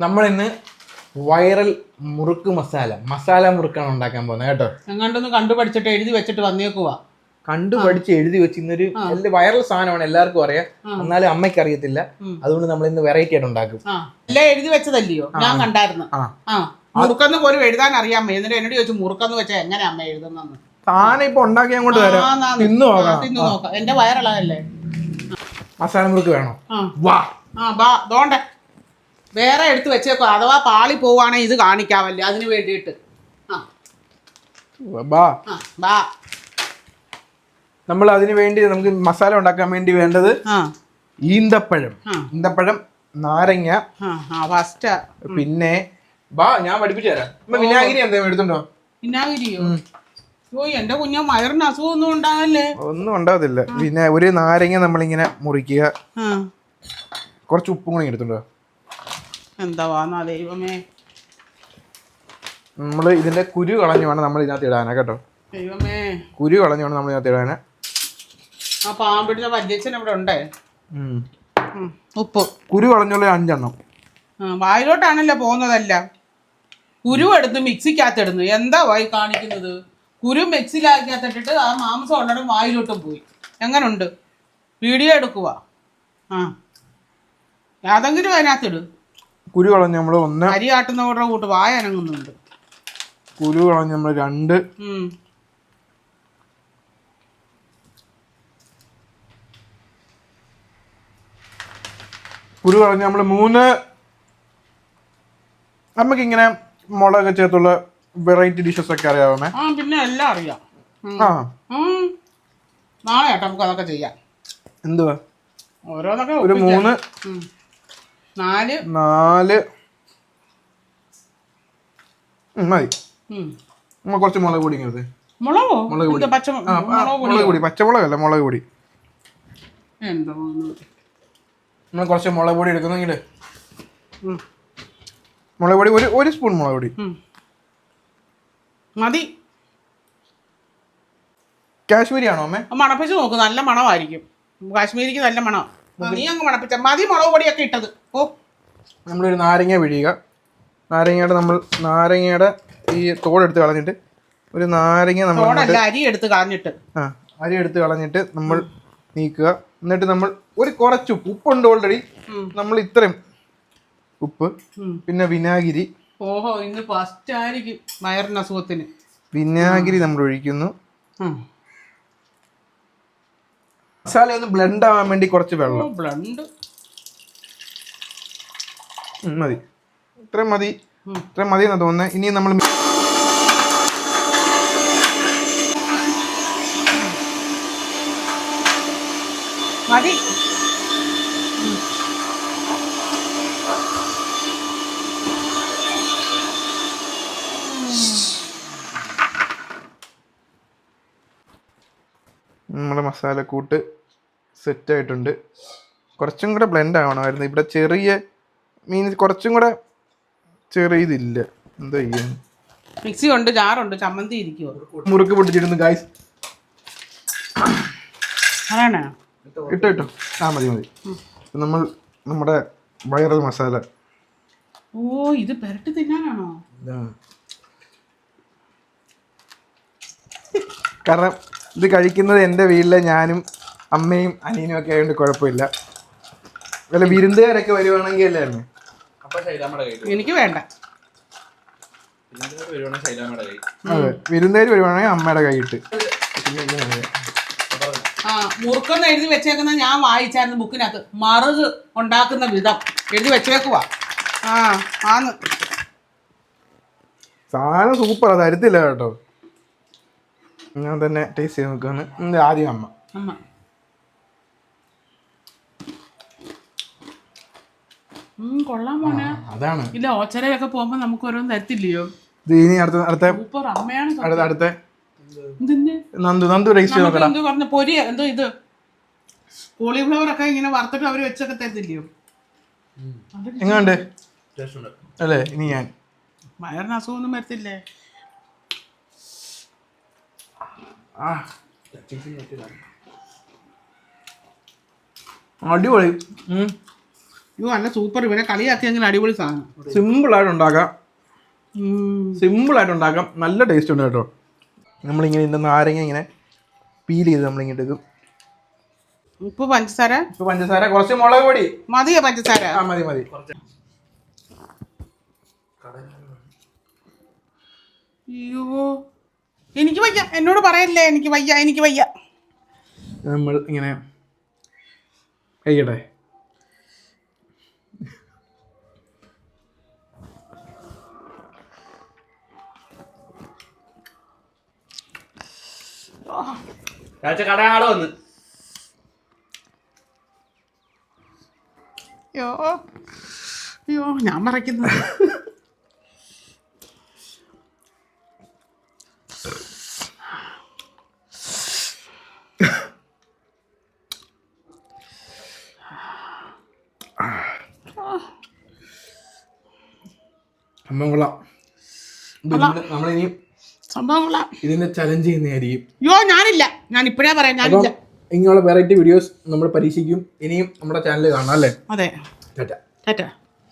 നമ്മളിന്ന് വൈറൽ മുറുക്ക് മസാല മസാല മുറുക്കാണ് ഉണ്ടാക്കാൻ പോകുന്നത് കേട്ടോ. എങ്ങാണ്ടൊന്ന് കണ്ടുപഠിച്ചിട്ട് എഴുതി വെച്ചിട്ട് വന്നേക്കുവാ കണ്ടു പഠിച്ച് എഴുതി വെച്ച് ഇന്നൊരു വലിയ വൈറൽ സാധനമാണ് എല്ലാവർക്കും അറിയാം. എന്നാലും അമ്മയ്ക്ക് അറിയത്തില്ല. അതുകൊണ്ട് നമ്മൾ ഇന്ന് വെറൈറ്റി ആയിട്ട് ഉണ്ടാക്കും. എല്ലാം എഴുതി വെച്ചതല്ലയോ? ഞാൻ കണ്ടായിരുന്നു. മുറുക്കെന്ന് പോലും എഴുതാൻ അറിയാം എന്നിട്ട് എന്നോട് ചോദിച്ചു മുറുക്കെന്ന് വെച്ചാൽ എങ്ങനെ അമ്മ എഴുതുന്നെന്ന് താനെ ഇപ്പൊ ഉണ്ടാക്കി അങ്ങോട്ട് വരാം. തിന്നു നോക്കാം തിന്നു നോക്കാം. എന്റെ വയറുള്ളതല്ലേ മസാല മുറുക്ക് വേണോ? വാ. ആ ബാ ദോണ്ടെ. വേറെ എടുത്ത് വെച്ചേക്കോ അഥവാ പാളി പോവാണെങ്കിൽ ഇത് കാണിക്കാവല്ലേ അതിന് വേണ്ടിയിട്ട്. ആ. ബാ. ആ ബാ. നമ്മൾ അതിന് വേണ്ടി നമുക്ക് മസാല ഉണ്ടാക്കാൻ വേണ്ടി വേണ്ടത് ആ. ഈന്തപ്പഴം. ഈന്തപ്പഴം നാരങ്ങ ആ ആ ഫസ്റ്റ് പിന്നെ ബാ ഞാൻ പഠിപ്പിച്ചു തരാം. അമ്മ വിനാഗിരി എന്തെങ്കിലും എടുത്തുണ്ടോ വിനാഗിരിയോ? എന്റെ കുഞ്ഞ വയറിന് അസുഖമൊന്നും ഉണ്ടാകല്ലേ? ഒന്നും ഉണ്ടാവത്തില്ല പിന്നെ ഒരു നാരങ്ങ നമ്മളിങ്ങനെ മുറിക്കുക. ആ. കുറച്ച് ഉപ്പും കൂടി എടുത്തുണ്ടോ എന്താ ദൈവമേ. നമ്മൾ ഇതിന്റെ കുരു കളഞ്ഞു വേണം നമ്മൾ ഇതിനകത്ത് ഇടാനാ കേട്ടോ. ദൈവമേ. കുരു കളഞ്ഞു വേണം നമ്മൾ ഇതിനകത്ത് ഇടാനാ. ആ പാമ്പിടുന്ന വല്യച്ഛൻ ഇവിടെ ഉണ്ടേ. ഉപ്പ്. കുരു കളഞ്ഞുള്ള അഞ്ചെണ്ണം. വായിലോട്ടാണല്ലോ പോകുന്നതല്ല. കുരു എടുത്ത് മിക്സിക്കകത്തിടുന്നു. എന്താ വായി കാണിക്കുന്നത്? കുരു മിക്സിയിലാക്കിയകത്തിട്ടിട്ട് ആ മാംസം ഉള്ളിടം വായിലോട്ടും പോയി. എങ്ങനുണ്ട്? വീഡിയോ എടുക്കുക ആ. ഏതെങ്കിലും അതിനകത്തിട്. കുരു കളഞ്ഞ് നമ്മൾ ഒന്ന് അരി ആട്ടുന്നവരുടെ കൂട്ട് വായ അനങ്ങുന്നുണ്ട്. കുരു കളഞ്ഞ് നമ്മൾ രണ്ട്. കുരു കളഞ്ഞ് നമ്മൾ മൂന്ന് നമുക്കിങ്ങനെ മുളക് ചേർത്തുള്ള വെറൈറ്റി ഡിഷസ് ഒക്കെ അറിയാമേ ആ പിന്നെ എല്ലാം അറിയാം. ആ. നാളെ നമുക്ക് അതൊക്കെ ചെയ്യാം. എന്തുവാ? ഓരോന്നൊക്കെ ഒരു മൂന്ന്. നാല്. നാല്. മതി. കുറച്ച് മുളക് പൊടി ഇങ്ങനെ മുളകോ? മുളക് പൊടി. മുളക് പൊടി. പച്ചമുളകല്ല മുളക് പൊടി. എന്തോ നമ്മൾ കുറച്ച് മുളക് പൊടി എടുക്കുന്നെങ്കിൽ മുളക് പൊടി ഒരു ഒരു സ്പൂൺ മുളക് പൊടി. മതി. കാശ്മീരി ആണോ അമ്മേ? മണപ്പിച്ച് നോക്ക് നല്ല മണമായിരിക്കും. കാശ്മീരിക്ക് നല്ല മണം നീ അങ്ങ് മണപ്പിച്ച മതി മുളക് പൊടിയൊക്കെ ഇട്ടത്. ഓ നമ്മളൊരു നാരങ്ങ പിഴിയുക. നാരങ്ങയുടെ നമ്മൾ നാരങ്ങയുടെ ഈ തോടെടുത്ത് കളഞ്ഞിട്ട് ഒരു നാരങ്ങ നമ്മൾ അരി എടുത്ത് കളഞ്ഞിട്ട്. ആ അരി എടുത്ത് കളഞ്ഞിട്ട് നമ്മൾ നീക്കുക. എന്നിട്ട് നമ്മൾ ഒരു കുറച്ച് ഉപ്പ് ഉപ്പുണ്ട് ഓൾറെഡി നമ്മൾ ഇത്രയും ഉപ്പ് പിന്നെ വിനാഗിരി. ഓഹോ ഇന്ന് ഫസ്റ്റ് ആയിരിക്കും വയറിന് അസുഖത്തിന്. വിനാഗിരി നമ്മൾ ഒഴിക്കുന്നു. മസാല ഒന്ന് ബ്ലെൻഡ് ആവാൻ വേണ്ടി കുറച്ച് വെള്ളം. ബ്ലെൻഡ് മതി. ഇത്രയും മതി. ഇത്രയും മതി എന്നാ തോന്നുന്നത് ഇനി നമ്മൾ മതി. നമ്മുടെ മസാലക്കൂട്ട് സെറ്റ് ആയിട്ടുണ്ട്. കുറച്ചും കൂടെ ബ്ലെൻഡ് ആവണമായിരുന്നു. ഇവിടെ ചെറിയ മീൻസ് കുറച്ചും കൂടെ ചെറിയ ഇതില്ല. എന്താ ചെയ്യാൻ മിക്സി ഉണ്ട് ജാറുണ്ട് ചമ്മന്തി ഇരിക്കുവോ. മുറുക്ക് പൊട്ടിച്ചിരുന്നു ഗായ്സ് അതാണോ? ഇട്ടോ ഇട്ടോ. ആ മതി മതി. നമ്മൾ നമ്മുടെ വൈറൽ മസാല ഓ ഇത് പെരട്ടി തിന്നാനാണോ? കാരണം ഇത് കഴിക്കുന്നത് എന്റെ വീട്ടിലെ ഞാനും അമ്മയും അനിയനും ഒക്കെ ആയതുകൊണ്ട് കുഴപ്പമില്ല. വല്ല വിരുന്നുകാരൊക്കെ വരുവാണെങ്കിൽ അല്ലായിരുന്നു? എനിക്ക് വേണ്ട. അതെ. വിരുന്നുകാർ വരുവാണെങ്കിൽ അമ്മയുടെ കൈയിട്ട് ആ മുറുക്കെന്ന് എഴുതി വെച്ചേക്കുന്ന ഞാൻ വായിച്ചായിരുന്നു ബുക്കിനകത്ത്. മറുക് ഉണ്ടാക്കുന്ന വിധം. എഴുതി വെച്ചേക്കുവാ. ആ ആന്ന്. സാധനം സൂപ്പറാ തരത്തില്ല കേട്ടോ. ഞാൻ തന്നെ ടേസ്റ്റ് ചെയ്ത് നോക്കുകയാണ് ആദ്യം അമ്മ. അതാണ്. ഇല്ല ഓച്ചരയൊക്കെ പോകുമ്പോ നമുക്ക് ഓരോന്നും തരത്തില്ലയോ? ഇത് ഇനി അടുത്ത അടുത്ത സൂപ്പർ അമ്മയാണ് അടുത്ത അടുത്ത. ഇതിന്റെ നന്ദു നന്ദു ടേസ്റ്റ് നമുക്ക് എന്ത് പറഞ്ഞ പൊരി എന്തോ ഇത്? കോളിഫ്ലവർ ഒക്കെ ഇങ്ങനെ വറുത്തിട്ട് അവർ വെച്ചൊക്കെ തരത്തില്ലയോ? ഉണ്ട് അല്ലേ? ഇനി ഞാൻ. വയറിന് അസുഖമൊന്നും വരത്തില്ലേ ആ അടിപൊളി. ഇത് നല്ല സൂപ്പർ. ഇവനെ കളിയാക്കിയെങ്കിൽ അടിപൊളി സാധനം. സിമ്പിളായിട്ട് ഉണ്ടാക്കാം. സിമ്പിളായിട്ട് ഉണ്ടാക്കാം. നല്ല ടേസ്റ്റ് ഉണ്ട് കേട്ടോ. നമ്മളിങ്ങനെ ഇതിന്റെ നാരങ്ങ ഇങ്ങനെ പീൽ ചെയ്ത് നമ്മളിങ്ങോട്ട് എടുക്കും ഉപ്പ് പഞ്ചസാര? ഉപ്പ് പഞ്ചസാര കുറച്ച് മുളക് പൊടി. മതിയോ പഞ്ചസാര? ആ മതി മതി. അയ്യോ. എനിക്ക് വയ്യ. എന്നോട് പറയല്ലേ എനിക്ക് വയ്യ എനിക്ക് വയ്യ. നമ്മൾ ഇങ്ങനെ വന്ന്. അയ്യോ അയ്യോ ഞാൻ മറയ്ക്കുന്നു. സംഭവം കൊള്ളാം നമ്മളിനി സംഭവം കൊള്ളാം ഇതിന്റെ ചലഞ്ച് ചെയ്യുന്നതായിരിക്കും. അയ്യോ ഞാനില്ല. ഞാൻ ഇപ്പഴേ പറയാം. ഞാനില്ല. ഇങ്ങനെയുള്ള വെറൈറ്റി വീഡിയോസ് നമ്മൾ പരീക്ഷിക്കും. ഇനിയും നമ്മുടെ ചാനൽ കാണാം അല്ലേ? അതെ. ടാറ്റ. ടാറ്റ.